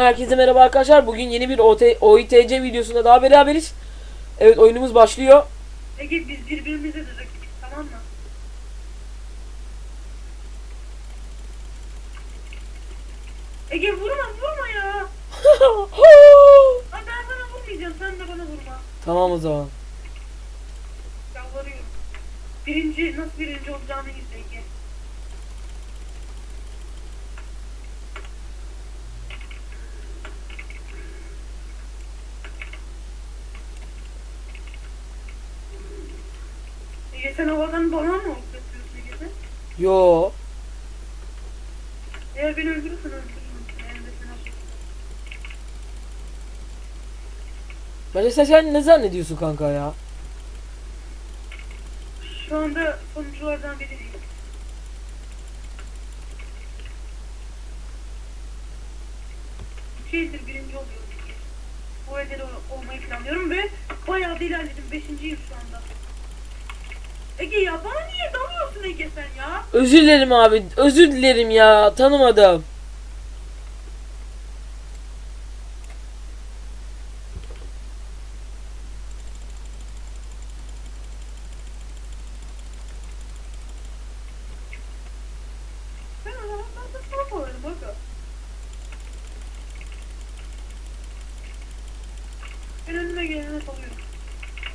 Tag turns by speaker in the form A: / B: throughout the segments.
A: Herkese merhaba arkadaşlar. Bugün yeni bir OT, OITC videosunda daha beraberiz. Evet oyunumuz başlıyor.
B: Ege biz birbirimize de rakibiz tamam mı? Ege vurma vurma ya. Aa, ben sana vurmayacağım sen de bana vurma.
A: tamam o zaman.
B: Yalvarıyorum. Birinci nasıl birinci olacağını izle Ege. Ege sen havadan bana mı Ege sen?
A: Yo.
B: Eğer beni öldürürsen öldürürüm. Eğer de öldürürsen.
A: Bence sen, sen ne zannediyorsun kanka ya?
B: Şu anda sonuçlardan biri değil. Şeydir birinci oluyorum. Bu evde de olmayı planlıyorum ve bayağı da ilerledim. Beşinciyim şu anda. Ege ya bana niye dalıyorsun Ege sen ya?
A: Özür dilerim abi. Özür dilerim ya. Tanımadım.
B: Ben o zaman ben de sana koyarım aga. Ben önüme gelene salıyorum.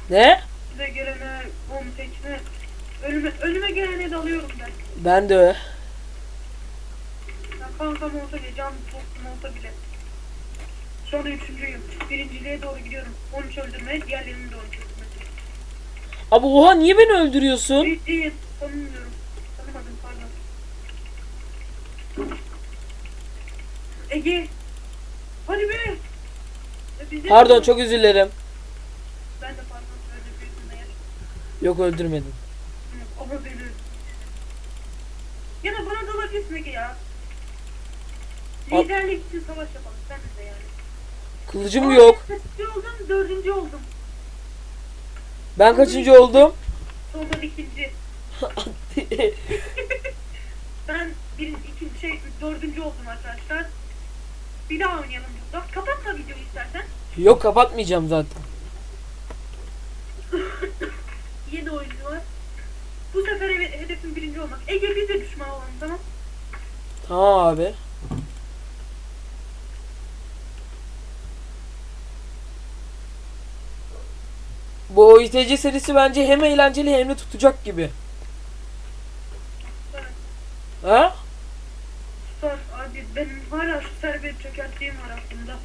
A: Ne?
B: Size gelene, onu seçme. Önüme, önüme gelene dalıyorum ben.
A: Ben de öyle.
B: Ya kankam olsa bile, can dostum olsa bile. Şu anda üçüncüyüm. Birinciliğe doğru gidiyorum. 13 öldürmeye, diğerlerini de 13 öldürmeye.
A: Abi oha niye beni öldürüyorsun?
B: Değil. Tanımıyorum. Tanımadım, pardon. Ege! Hadi be! Bize-
A: Pardon çok özür dilerim.
B: Ben de pardon eğer.
A: Yok öldürmedim.
B: Hı, Ama beni öldürdün. Ya da Ege ya.
A: Al-
B: Liderlik için savaş yapalım. Sen de yani.
A: Kılıcım
B: Aa,
A: yok.
B: Kaçıncı oldum? Dördüncü oldum.
A: Ben kaçıncı oldum?
B: Sonra ikinci. Ben bir, iki, şey, dördüncü oldum arkadaşlar. Bir daha oynayalım burada. Kapatma videoyu istersen.
A: Yok kapatmayacağım zaten.
B: Yeni oyuncu var. Bu sefer he- hedefim birinci olmak. Ege biz de düşman olalım tamam.
A: Tamam abi. Bu OITC serisi bence hem eğlenceli hem de tutacak gibi. Ha?
B: Star abi benim hala şu servet çökerttiğim var aklımda.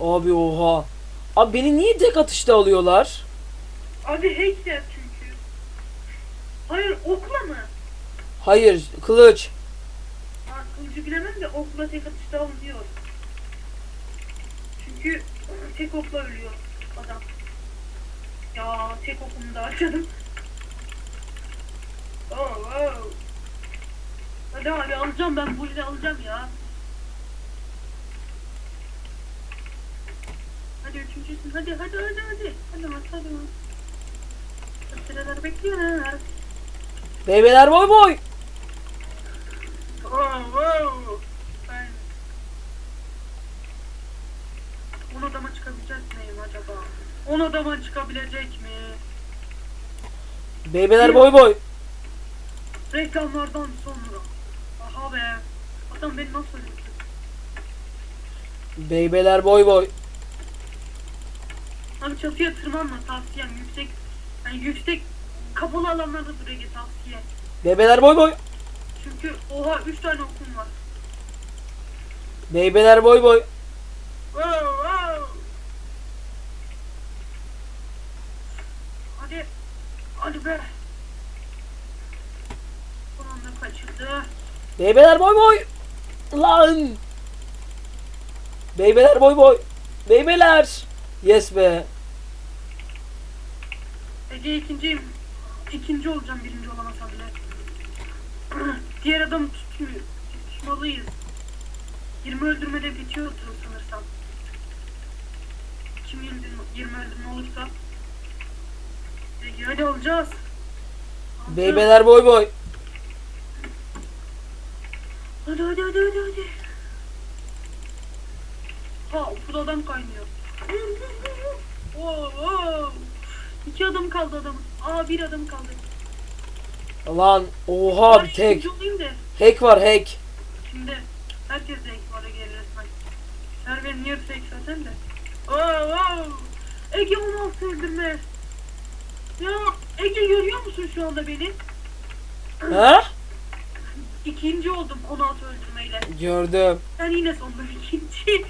A: Abi oha. Abi beni niye tek atışta alıyorlar?
B: Abi çünkü. Hayır okla mı?
A: Hayır, kılıç.
B: Ha, kılıcı bilemem de okla tek atışta alınıyor. Çünkü tek okla ölüyor adam. Ya tek okumu da harcadım. Oh, oh. Hadi abi alacağım ben bu alacağım ya. Hadi üçüncüsün hadi hadi hadi hadi. Hadi hadi hadi. Sıralar bekliyorlar.
A: Beybeler boy boy.
B: Oh. On adama çıkabilecek miyim acaba? On adama çıkabilecek mi?
A: Beybeler boy boy.
B: Reklamlardan sonra. Aha be. Adam beni nasıl öldürdü?
A: Beybeler boy boy.
B: Abi çatıya tırmanma tavsiyem yüksek. Yani yüksek kapalı alanlarda dur Ege tavsiye.
A: Beybeler boy boy.
B: Çünkü oha 3 tane okum var.
A: Beybeler boy boy.
B: Wow, wow. Hadi. Hadi be. Son anda kaçırdı.
A: Beybeler boy boy. Lan. Beybeler boy boy. Beybeler. Yes be.
B: Ege ikinciyim. İkinci olacağım birinci olamasam bile. Diğer adam tutuyor. Tutmalıyız. 20 öldürmede bitiyordu sanırsam. Kim 20, 20 öldürme olursa. Ege hadi alacağız. Alacağız.
A: Beybeler boy boy.
B: Hadi hadi hadi hadi hadi. Ha okul adam kaynıyor. Oo, oo. İki adım kaldı adamın. Aa bir adım kaldı.
A: Lan oha bir tek. Hack var hack.
B: Şimdi herkes de ilk vara gelir resmen. Servenin yarısı ek zaten de. Oo, oo. Ege 16 öldürme. Ya Ege görüyor musun şu anda beni?
A: Ha?
B: İkinci oldum 16 öldürmeyle.
A: Gördüm.
B: Sen yine sonunda ikinci.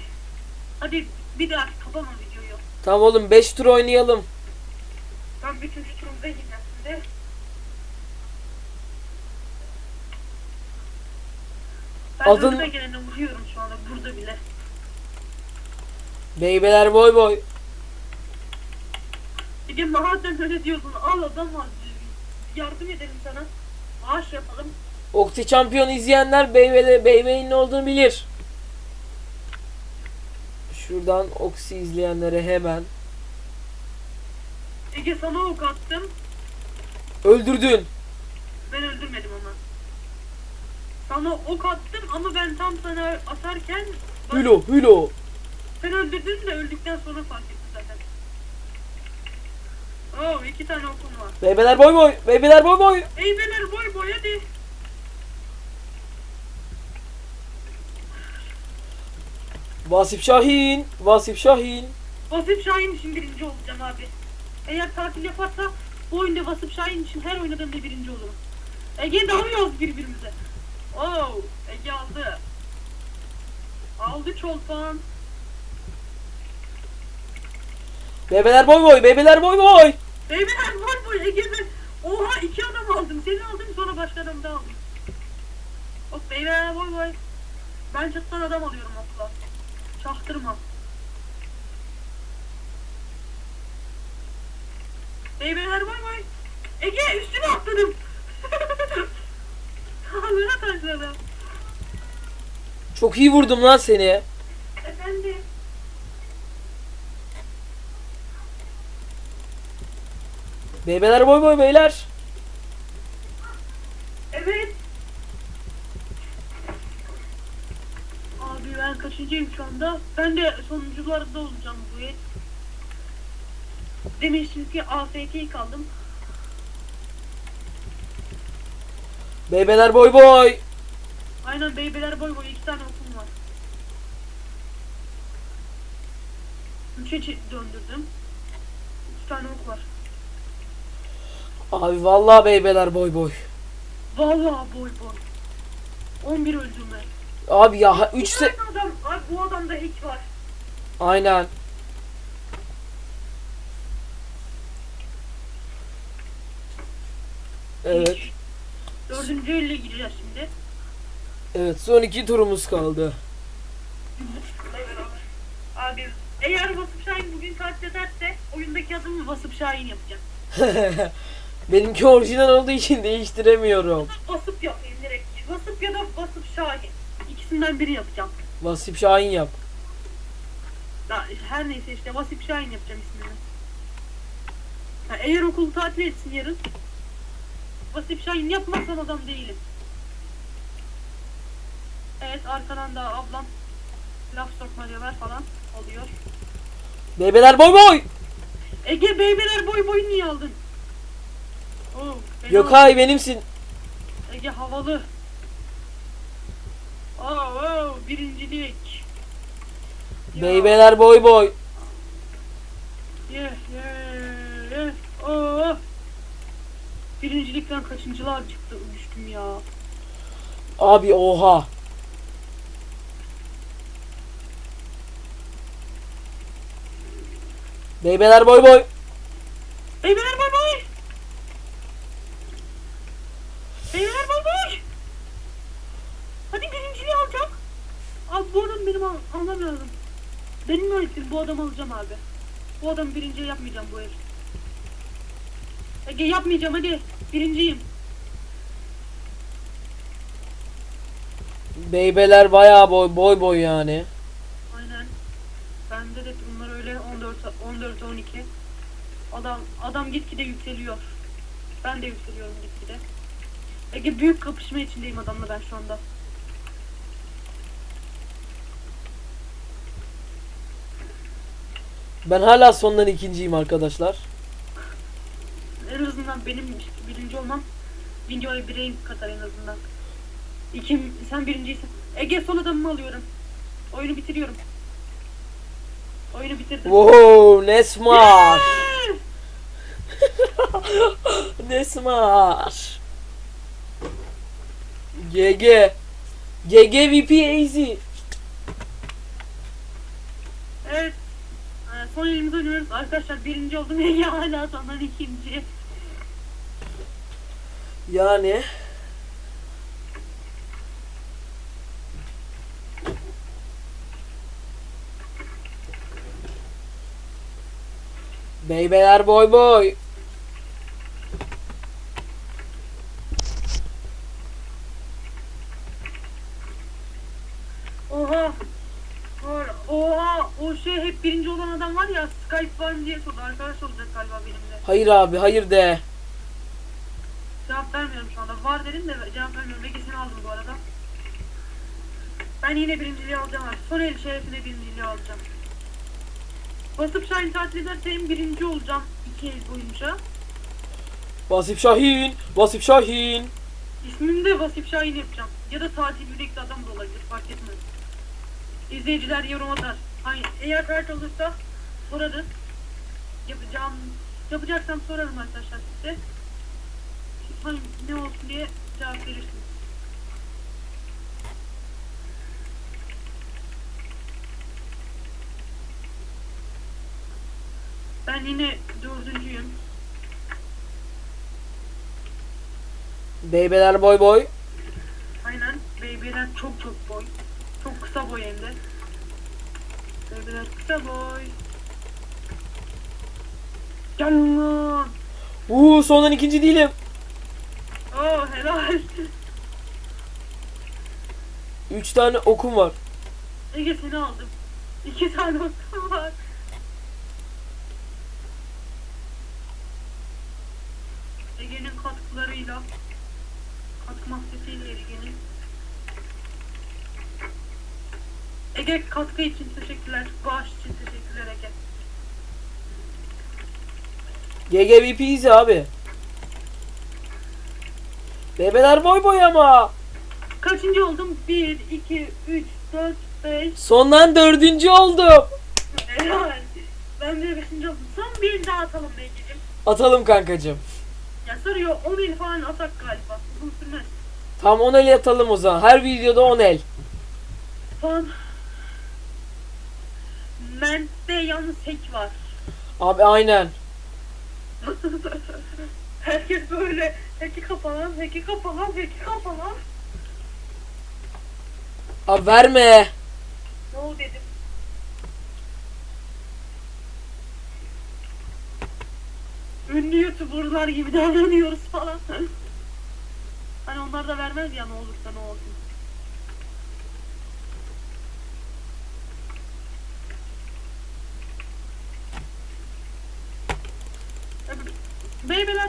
B: Hadi bir daha kapama videoyu.
A: Tamam oğlum 5 tur oynayalım.
B: Ben bütün turumuza gireceğim şimdi. Ben
A: Adın-
B: önüme gelene vuruyorum şu anda burada bile.
A: Beybeler boy boy.
B: Ege madem öyle diyorsun al adam al. Yardım edelim sana. Maaş yapalım.
A: Okti Şampiyon izleyenler Beybe'de Beybe'nin ne olduğunu bilir. Şuradan Oksi izleyenlere hemen.
B: Ege sana ok attım.
A: Öldürdün.
B: Ben öldürmedim ama. Sana ok attım ama ben tam sana atarken bak,
A: Hülo hülo.
B: sen öldürdün de öldükten sonra fark ettim zaten. Oo iki tane okum var.
A: Beybeler boy boy. Beybeler boy boy.
B: Ey beyler boy boy hadi.
A: Vasip Şahin. Vasip Şahin.
B: Vasıf Şahin için birinci olacağım abi. Eğer tatil yaparsa bu oyunda Vasıf Şahin için her oynadığımda birinci olurum. Ege dalıyoruz birbirimize. Oo, Ege aldı. Aldı çolpan.
A: Beybeler boy boy. Beybeler boy boy.
B: Beyler boy boy Ege ben. Oha iki adam aldım. Seni aldım sonra başka adam daha aldım. Hop beyler boy boy. Ben çattan adam alıyorum okula. Çaktırma. Beyler boy boy. Ege üstüne atladım. Ağzına taşladım.
A: Çok iyi vurdum lan seni.
B: Efendim.
A: Beybeler boy boy beyler.
B: Evet. Abi ben kaçıncıyım şu anda? Ben de sonuncularda olacağım bu yıl. Demin çünkü AFK kaldım.
A: Beybeler boy boy.
B: Aynen beybeler boy boy iki tane okum var. Üçe çe- döndürdüm. Üç tane ok var.
A: Abi vallahi beybeler boy boy.
B: Vallahi boy boy. 11 öldürme.
A: Abi ya 3
B: Bir
A: se...
B: adam, abi bu adamda hiç var.
A: Aynen. Evet.
B: Dördüncü elle gireceğiz şimdi.
A: Evet son iki turumuz kaldı.
B: Abi eğer Vasıf Şahin bugün katlederse oyundaki adımı Vasıf Şahin yapacağım.
A: Benimki orijinal olduğu için değiştiremiyorum.
B: Vasıf yapayım direkt. Vasıf ya da Vasıf Şahin. İkisinden biri yapacağım.
A: Vasip Şahin yap.
B: Ya, her neyse işte Vasıf Şahin yapacağım ismini. Ha, eğer okul tatil etsin yarın. Vasıf Şahin yapmazsan adam değilim. Evet arkadan da ablam laf sokmaca var falan oluyor.
A: Beybeler boy boy.
B: Ege beybeler boy boy niye aldın? Oo, fena
A: Gökay benimsin.
B: Ege havalı. Oo, oo birincilik. Ya,
A: Beybeler boy boy.
B: Ye ye ye. Oo. Birincilikten kaçıncılığa çıktı düştüm ya.
A: Abi oha. Beybeler boy boy.
B: Beybeler boy boy. Beybeler boy boy. Hadi birinciliği alacağım. Abi bu adam benim al almam lazım. Benim öğrettiğim bu adamı alacağım abi. Bu adam birinci yapmayacağım bu el. Ege yapmayacağım hadi. Birinciyim.
A: Beybeler bayağı boy boy boy yani.
B: Aynen. Bende de bunlar öyle 14 14 12. Adam adam gitgide yükseliyor. Ben de yükseliyorum gitgide. Ege büyük kapışma içindeyim adamla ben şu anda.
A: Ben hala sondan ikinciyim arkadaşlar.
B: Azından benim birinci olmam videoya bir renk katar en azından. İkim, sen birinciysen. Ege son adamımı alıyorum. Oyunu bitiriyorum. Oyunu bitirdim.
A: Wow, ne smash. Ne smash. GG. GG VP Easy.
B: Evet. Ee, Son elimizi oynuyoruz. Arkadaşlar birinci oldum. Ege hala sondan ikinci.
A: Yani Beybeler boy boy.
B: Oha. Oha. O şey hep birinci olan adam var ya Skype var mı diye sordu. Arkadaş olacak galiba benimle.
A: Hayır abi hayır de.
B: Cevap vermiyorum şu anda. Var dedim de cevap vermiyorum. Seni aldım bu arada. Ben yine birinciliği alacağım artık. Son el şerefine birinciliği alacağım. Basıp Şahin tatil edersem birinci olacağım. iki el boyunca.
A: Vasip Şahin, Vasip Şahin.
B: İsmimi de Vasip Şahin yapacağım. Ya da tatil yürekli adam da olabilir. Fark etmez. İzleyiciler yorum atar. Hayır. Eğer kart olursa sorarız. Yapacağım. Yapacaksam sorarım arkadaşlar size. Hani ne olsun diye cevap verirsiniz. Ben yine dördüncüyüm.
A: Beybeler boy boy.
B: Aynen. Baby'ler çok çok boy. Çok kısa boy hem de. Baby'ler kısa boy. Lan.
A: Uuu sondan ikinci değilim.
B: Oo helal.
A: Üç tane okum var.
B: Ege seni aldım. İki tane okul var. Ege'nin katkılarıyla katkı maddesiyle Ege'nin Ege katkı için teşekkürler. Bağış için teşekkürler Ege.
A: GG VP easy abi. Beybeler boy boy ama.
B: Kaçıncı oldum? 1, 2, 3, 4, 5.
A: Sondan dördüncü oldum.
B: Helal. Ben de 5. oldum. Son bir daha atalım Ege'cim.
A: Atalım kankacım.
B: Ya soruyor 10 el falan atak galiba. Uzun sürmez.
A: Tam 10 el atalım o zaman. Her videoda 10 el.
B: Son. Ment'te yalnız hack var.
A: Abi aynen.
B: Herkes böyle hack'i kapalan, hack'i kapalan, hack'i kapalan.
A: Abi verme.
B: Ne oldu dedim. Ünlü youtuberlar gibi davranıyoruz falan. hani onlar da vermez ya ne olursa ne olsun.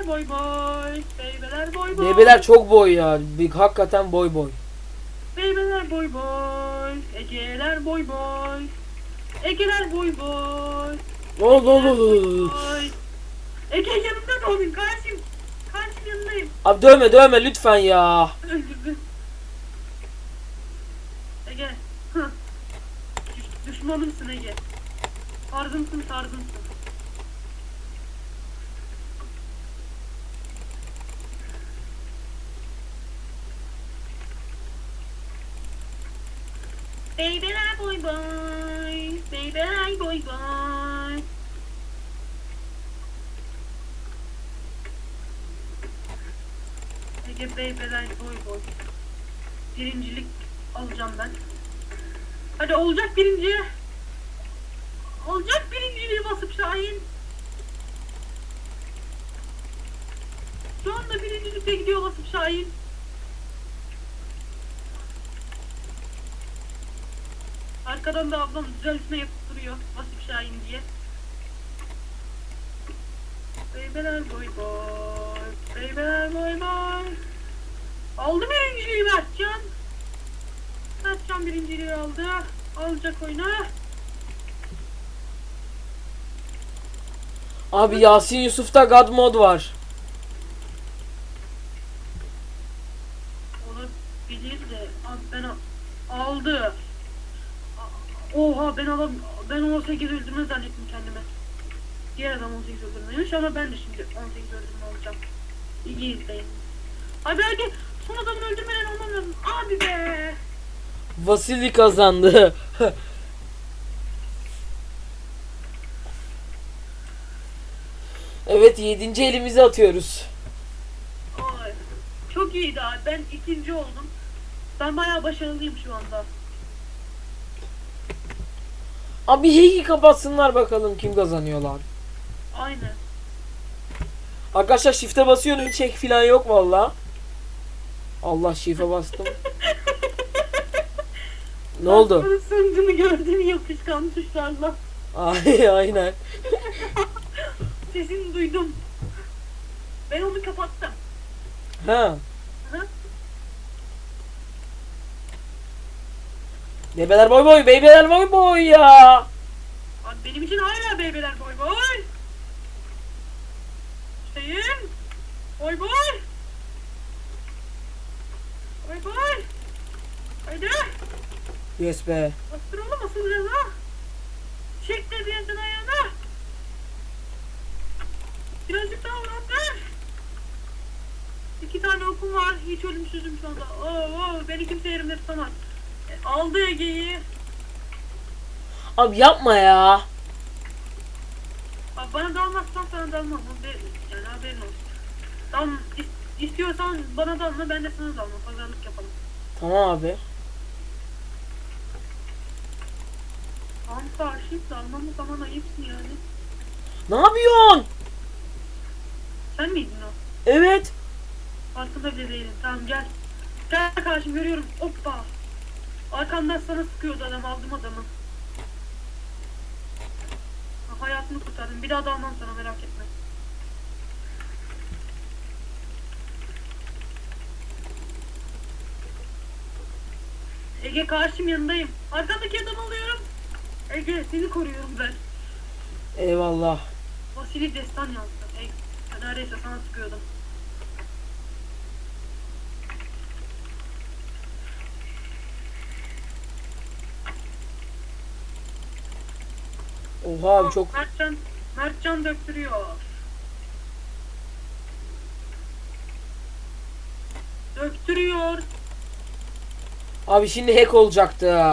B: Beybeler boy boy, beybeler boy boy.
A: Beybeler çok boy ya. Bir, hakikaten boy boy.
B: Beybeler boy boy, Ege'ler boy boy. Ege'ler boy boy.
A: Ne oldu oldu?
B: Boy. Ege yanımda da olun karşım. Karşım yanındayım.
A: Abi dövme dövme lütfen ya.
B: Ege. Düşmanımsın Ege. Tarzımsın tarzımsın. Babyler boy boy. Boy boy. Ege Beybeler boy boy. Birincilik alacağım ben. Hadi olacak birinci. Olacak birinciliği basıp Şahin. Şu anda birincilikte gidiyor basıp Şahin. Arkadan da ablam düzeltme yapıp duruyor basıp Şahin diye. Beybeler boy boy. Beybeler boy boy. Aldı birinciliği Mertcan. Mertcan birinciliği aldı. Alacak oyunu.
A: Abi Yasin Yusuf'ta God mod var.
B: Olabilir de abi ben al- aldı. A- Oha ben alam ben 18 öldürme zannettim kendime. Diğer adam 18 öldürmeymiş ama ben de şimdi 18 öldürme olacağım. İyi izleyin. Abi hadi son adamın öldürmeden olmam lazım. Abi be.
A: Vasili kazandı. evet 7. elimizi atıyoruz.
B: Ay, çok iyiydi abi. Ben ikinci oldum. Ben bayağı başarılıyım şu anda.
A: Abi heyki kapatsınlar bakalım kim kazanıyor lan.
B: Aynen.
A: Arkadaşlar shift'e basıyorum hiç hack falan yok valla. Allah shift'e bastım. ne oldu?
B: Bunun sonucunu gördüm yapışkan tuşlarla.
A: Ay aynen.
B: Sesini duydum. Ben onu kapattım.
A: Ha.
B: Hı?
A: Bebeler boy boy, bebeler boy boy ya.
B: Abi benim için hala beybeler boy boy. Hüseyin. Boy boy. Boy boy. Haydi.
A: Yes be.
B: Bastır oğlum asıl biraz ha. Çek de bir yerden ayağına. Birazcık daha uğraştır. İki tane okum var. Hiç ölümsüzüm şu anda. Oo, oo, beni kimse yerimde tutamaz. Aldı Ege'yi.
A: Abi yapma ya.
B: Abi bana dalmazsan sana dalmam. Bu be- Yani haberin olsun. İs- istiyorsan bana dalma ben de sana dalma. Pazarlık yapalım.
A: Tamam abi.
B: Tamam karşıyım dalmamı zaman ayıpsın yani.
A: Ne yapıyorsun?
B: Sen miydin o?
A: Evet.
B: Farkında bile değilim. Tamam gel. Gel karşım görüyorum. Hoppa. Arkamdan sana sıkıyordu adam. Aldım adamı. Ha, Hayatını kurtardım. Bir daha da almam sana merak etme. Ege karşım yanındayım. Arkandaki adamı alıyorum. Ege seni koruyorum ben.
A: Eyvallah.
B: Vasili destan yazdı. Ege, neredeyse sana sıkıyordum.
A: Oha abi çok
B: Mertcan, Mertcan döktürüyor. Döktürüyor.
A: Abi şimdi hack olacaktı.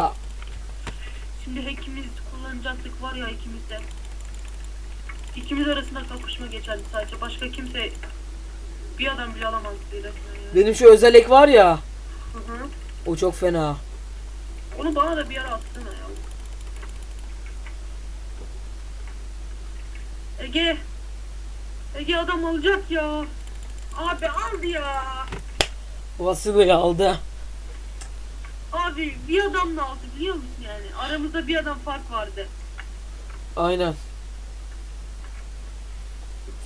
B: Şimdi hackimiz kullanacaktık var ya ikimizde. İkimiz arasında kapışma geçerdi sadece. Başka kimse bir adam bile alamaz diye resmen ya.
A: Benim şu özel hack var ya.
B: Hı hı.
A: O çok fena.
B: Onu bana da bir ara atsana ya. Ege. Ege adam alacak ya. Abi aldı ya.
A: Vasili aldı.
B: Abi bir adamla aldı biliyor musun yani? Aramızda bir adam fark vardı.
A: Aynen.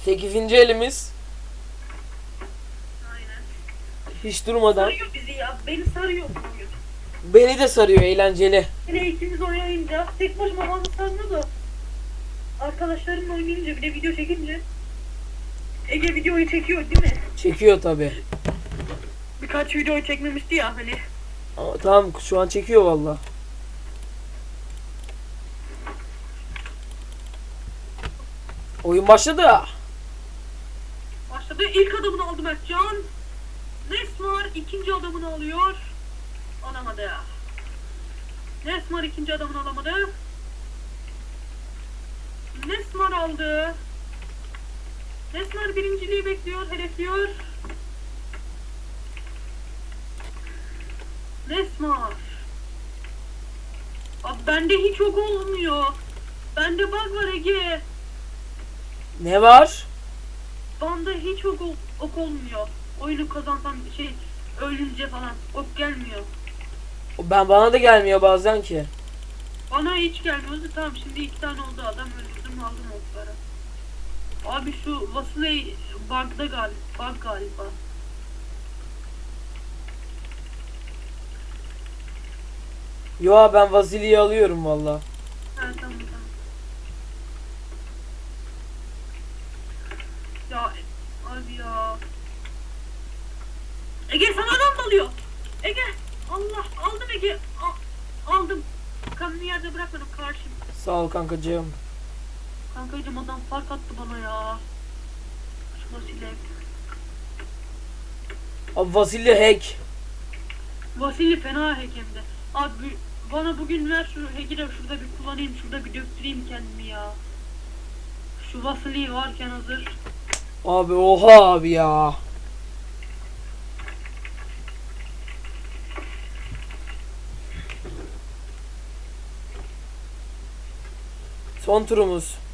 A: 8. elimiz.
B: Aynen.
A: Hiç durmadan.
B: Sarıyor bizi ya. Beni sarıyor bu oyun.
A: Beni de sarıyor eğlenceli.
B: Hele ikimiz oynayınca tek başıma bana sarmadı. Arkadaşlarımla oynayınca bir de video çekince Ege videoyu çekiyor değil mi?
A: Çekiyor tabi.
B: Birkaç video çekmemişti ya hani.
A: Ama tamam şu an çekiyor valla. Oyun başladı.
B: Başladı. İlk adamını aldı Mertcan. Nesmar ikinci adamını alıyor. Alamadı. Nesmar ikinci adamını alamadı. Nesmar aldı. Nesmar birinciliği bekliyor, hedefliyor. Nesmar. Abi bende hiç ok olmuyor. Bende bug var Ege.
A: Ne var?
B: Banda hiç ok, ol- ok olmuyor. Oyunu kazansam şey ölünce falan ok gelmiyor.
A: Ben bana da gelmiyor bazen ki.
B: Bana hiç gelmiyordu. Tamam şimdi iki tane oldu adam öldürdüm aldım okları. Abi şu Vasiley bug'da galiba. Bug galiba.
A: Yo ben Vasili'yi alıyorum valla.
B: Ha tamam tamam. Ya abi ya. Ege sana adam dalıyor. Ege Allah aldım Ege. A aldım.
A: Sağ ol kankacığım.
B: Kankacım adam fark attı bana ya. Şu Vasile.
A: Abi Vasily hack.
B: Vasili fena hack hem de. Abi bana bugün ver şu hack'i de şurada bir kullanayım. Şurada bir döktüreyim kendimi ya. Şu Vasili varken hazır.
A: Abi oha abi ya. Son turumuz.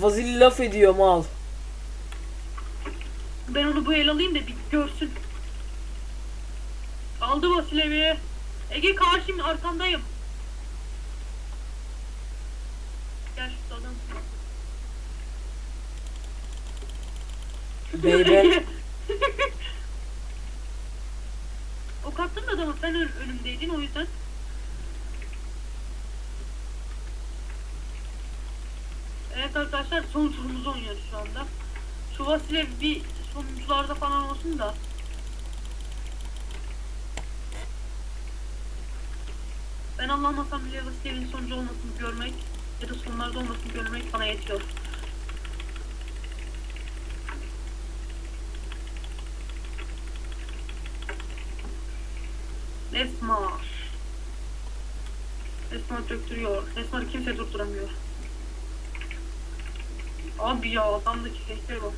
A: Vasily laf ediyor mal.
B: Ben onu bu el alayım da bir görsün. Aldı Vasilevi. Ege karşım arkandayım. Gel şu adam.
A: Baby.
B: o kattın da adamı sen ön- önümdeydin o yüzden. Evet arkadaşlar son turumuzu oynuyoruz şu anda. Şu Vasilev bir sonuncularda falan olsun da. Ben anlamasam bile Vasilev'in sonuncu olmasını görmek ya da sonlarda olmasını görmek bana yetiyor. Esma. Esma döktürüyor. Esma kimse durduramıyor. Abi ya adamdaki sesleri bak.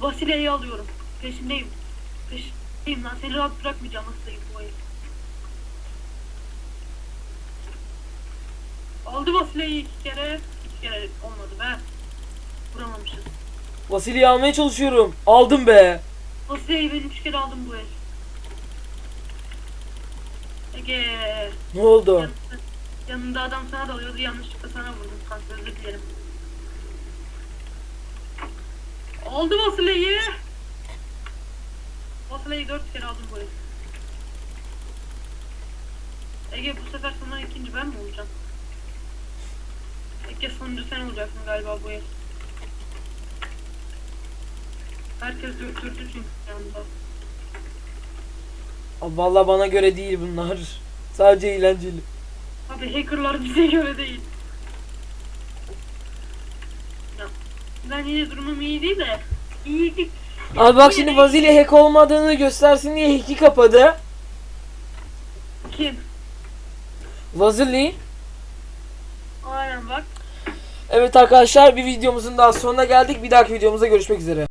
B: Vasile'yi alıyorum. Peşindeyim. Peşindeyim lan. Seni rahat bırakmayacağım hastayım bu ayı. Aldı Vasile'yi iki kere. İki kere olmadı be. Vuramamışız.
A: Vasily'yi almaya çalışıyorum. Aldım be.
B: Vasile'yi ben üç kere aldım bu el. Ege.
A: Ne oldu?
B: Yanında, yanında adam sana dalıyordu yanlışlıkla sana vurdum kanka özür dilerim. Aldı Vasile'yi. Vasile'yi dört kere aldım bu el. Ege bu sefer sana ikinci ben mi olacağım? Ege sonuncu sen olacaksın galiba bu el. Herkes döktürdü çünkü yanında.
A: Vallahi bana göre değil bunlar. Sadece eğlenceli.
B: Abi hackerlar bize göre değil. Ya, ben yine durumum iyi değil de iyiydik.
A: Abi bak şimdi Vasily hack olmadığını göstersin diye hack'i kapadı.
B: Kim?
A: Vasily.
B: Aynen bak.
A: Evet arkadaşlar bir videomuzun daha sonuna geldik. Bir dahaki videomuzda görüşmek üzere.